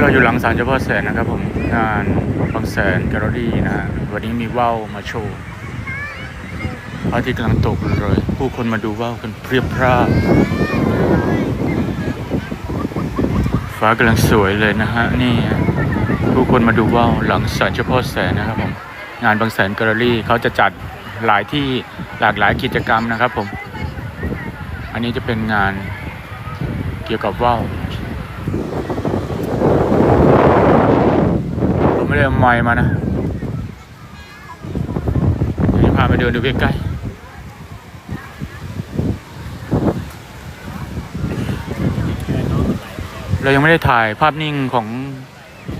เราอยู่หลังศาลเจ้าพ่อแสนนะครับผมงานบางแสนแกลเลอรี่นะฮะวันนี้มีว่าวมาโชว์พระอาทิตย์กำลังตกเลย ผู้คนมาดูว่าวกันเพียบพร่าฟ้ากำลังสวยเลยนะฮะนี่ผู้คนมาดูว่าวหลังศาลเจ้าพ่อแสนนะครับผมงานบางแสนแกลเลอรี่เขาจะจัดหลายที่หลากหลายกิจกรรมนะครับผม อันนี้จะเป็นงานเกี่ยวกับว่าว ผม ไม่ได้เอาไม้มานะเดี๋ยวจะพาไปเดินดูใกล้ๆเรายังไม่ได้ถ่ายภาพนิ่งของ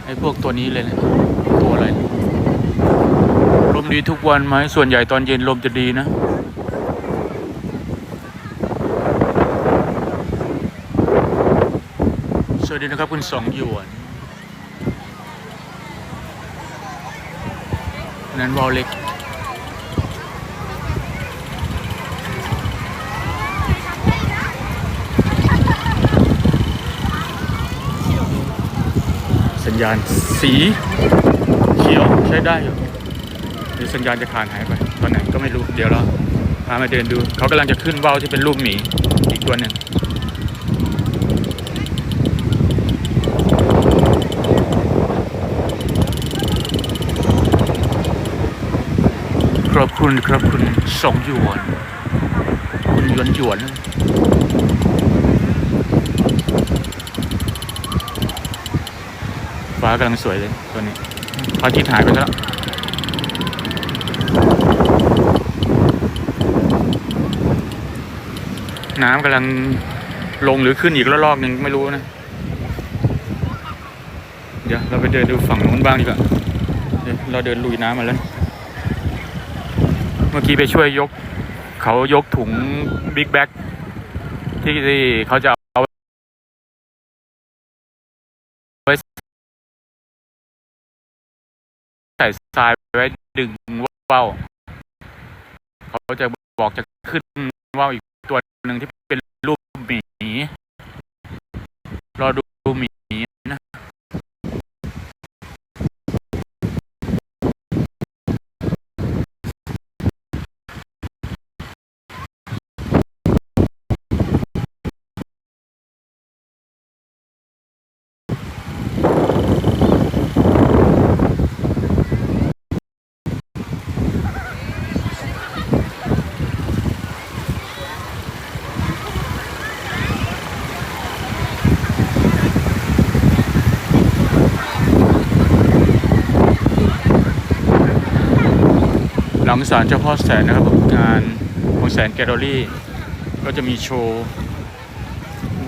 ไอ้พวกตัวนี้เลยนะตัวอะไรลมดีทุกวันไหมส่วนใหญ่ตอนเย็นลมจะดีนะสวัสดีนะครับคุณสองหยวน นั้นวอลเล็กสัญญาณสีเขียวใช้ได้อยู่หรือสัญญาณจะขาดหายไป ตอนไหนก็ไม่รู้ เดี๋ยวเราพามาเดินดู เขากำลังจะขึ้นว่าวที่เป็นรูปหมีอีกตัวหนึ่ง ขอบคุณครับคุณสองหยวน คุณหยวนหยวนฟ้ากำลังสวยเลยตัวนี้พระอาทิตย์หายไปแล้วน้ำกำลังลงหรือขึ้นอีกระลอกหนึ่งไม่รู้นะ เดี๋ยวเราไปเดินดูฝั่งนู้นบ้างดีกว่าเราเดินลุยน้ำมาแล้ว มื่อกี้ไปช่วยยก เขายกถุงบิ๊กแบ็กที่ที่เขาจะเอาไว้ใส่ทรายไว้ดึงว่าวเขาจะบอกจะขึ้นว่าวอีกตัวหนึ่งที่เป็นรูปหมีรอดู ศาลเจ้าพ่อแสนนะครับผมงานของแสนแกลเลอรี่ ก็จะมีโชว์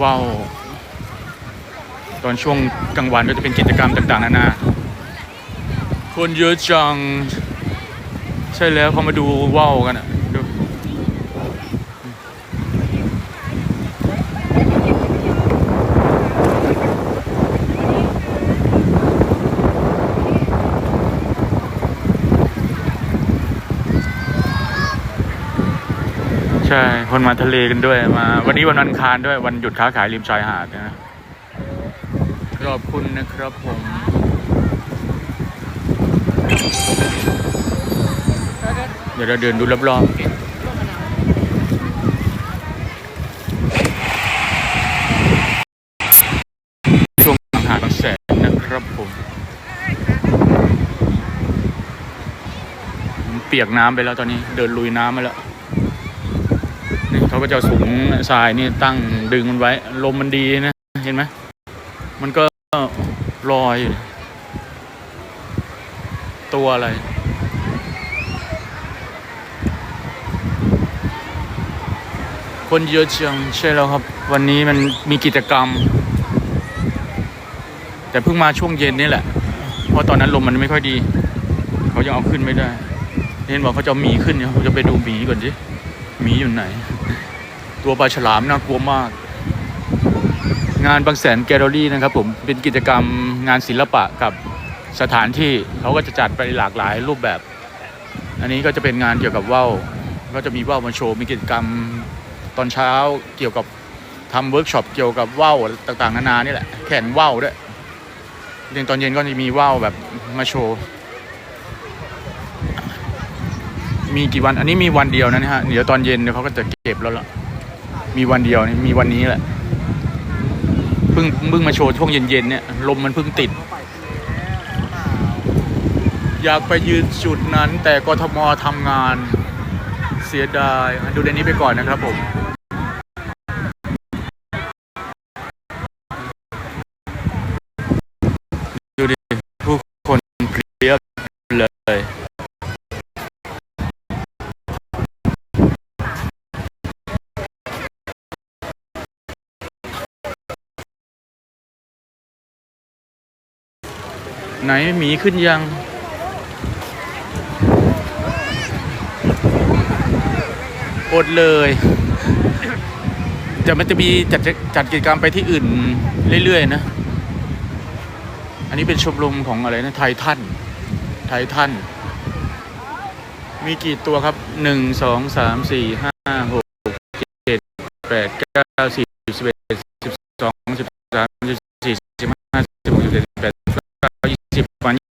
ว่าวตอนช่วงกลางวันก็จะเป็นกิจกรรมต่างๆนานาคนเยอะจัง ใช่แล้วเขามาดูว่าวกันอะดู ใช่ คนมาทะเลกันด้วยมา วันนี้วันอังคารด้วยวันหยุดค้าขายริมชายหาดนะขอบคุณนะครับผมเดี๋ยวเราเดินดูรอบๆช่วงหาดบางแสนนะครับผมเปียกน้ำไปแล้วตอนนี้เดินลุยน้ำมาแล้ว เขาก็จะสูงทรายนี่ตั้งดึงมันไว้ ลมมันดีนะ เห็นไหมมันก็ลอยอยู่ตัวอะไร คนเยอะจังใช่แล้วครับ วันนี้มันมีกิจกรรม แต่เพิ่งมาช่วงเย็นนี่แหละ เพราะตอนนั้นลมมันไม่ค่อยดี เขายังเอาขึ้นไม่ได้ เห็นบอกเขาจะหมีขึ้นเนี่ยเขาจะไปดูหมีก่อนสิหมีอยู่ไหน ตัวปลาฉลามน่ากลัวมาก งานบางแสนแกลเลอรี่นะครับผมเป็นกิจกรรมงานศิลปะกับสถานที่เขาก็จะจัดไปหลากหลายรูปแบบ อันนี้ก็จะเป็นงานเกี่ยวกับว่าวก็จะมีว่าวมาโชว์มีกิจกรรมตอนเช้าเกี่ยวกับทำเวิร์กช็อปเกี่ยวกับว่าวต่างๆ นานานี่แหละแข่งว่าวด้วยเรียนตอนเย็นก็จะมีว่าวแบบมาโชว์ มีกี่วันอันนี้มีวันเดียวนะฮะเดี๋ยวตอนเย็นเดี๋ยวเขาก็จะเก็บแล้วล่ะ มีวันเดียวนี่มีวันนี้แหละเพิ่งเพิ่งมาโชว์ช่วงเย็นๆเนี่ยลมมันเพิ่งติด อยากไปยืนจุดนั้น แต่กทมทำงานเสียดายดูในนี้ไปก่อนนะครับผม ไหนหมีขึ้นยัง อดเลยแต่มันจะมีจัดจัดกิจกรรมไปที่อื่นเรื่อย ๆ นะ อันนี้เป็นชมรมของอะไรนะ ไททันไททันมีกี่ตัวครับหนึ่งสองสามสี่ห้าหกเจ็ดแปดเก้าสิบสิบเอ็ดสิบสองสิบสามสิบสี่สิบห้าสิบหกสิบเจ็ดสิบแปด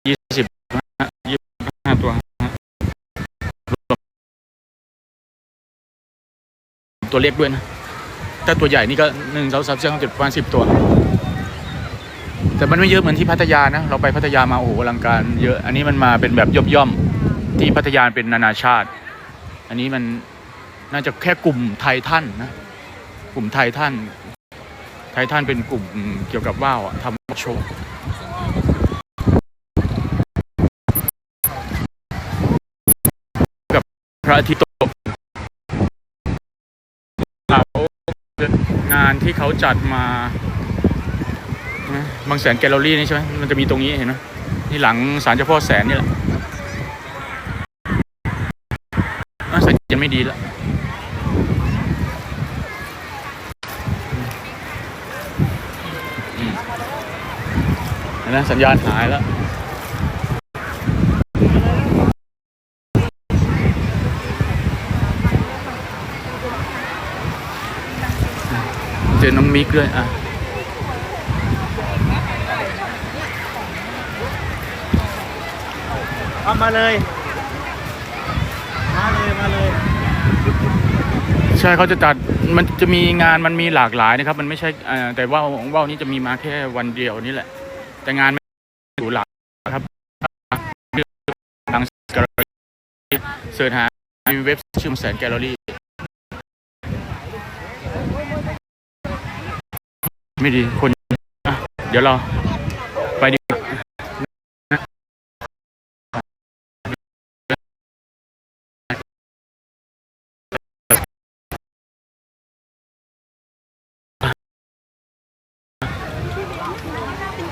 ยี่สิบห้ายี่สิบห้าตัวรวมตัวเล็กด้วยนะ ถ้าตัวใหญ่นี่ก็หนึ่งสองสามสี่ห้าเจ็ดประมาณสิบตัว แต่มันไม่เยอะเหมือนที่พัทยานะ เราไปพัทยามาโอ้โหอลังการเยอะ อันนี้มันมาเป็นแบบย่อมๆที่พัทยาเป็นนานาชาติ อันนี้มันน่าจะแค่กลุ่มไทยทันนะ กลุ่มไทยทันไทยทันเป็นกลุ่มเกี่ยวกับว่าวทำโชว์ กับพ ระอาทิตย์ตกเขางานที่เขาจัดมานะบางแสนแกลเลอรี่นี่ใช่ไหมมันจะมีตรงนี้เห็นไหมนี่หลังศาลเจ้าพ่อแสนนี่แหละอะสัญญาณไม่ดีแล้วนไหมสัญญาณหายแล้ว จอน้องมิกด้วยอะเอามาเลย มาเลยมาเลย ใช่เขาจะจัดมันจะมีงานมันมีหลากหลายนะครับ มันไม่ใช่เอ่อแต่ว่าว่าวนี้จะมีมาแค่วันเดียวนี่แหละ แต่งานมันอยู่หลากครับทางแกลเลอรี่เสิร์ชหามีเว็บชื่อแสนแกลเลอรี่ ไม่ดีคนอะเดี๋ยวเราไปดีกว่า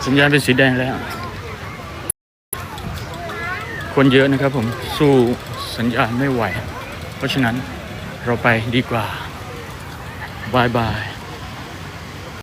สัญญาณเป็นสีแดงแล้ว คนเยอะนะครับผมสู้สัญญาณไม่ไหว เพราะฉะนั้นเราไปดีกว่าบายบาย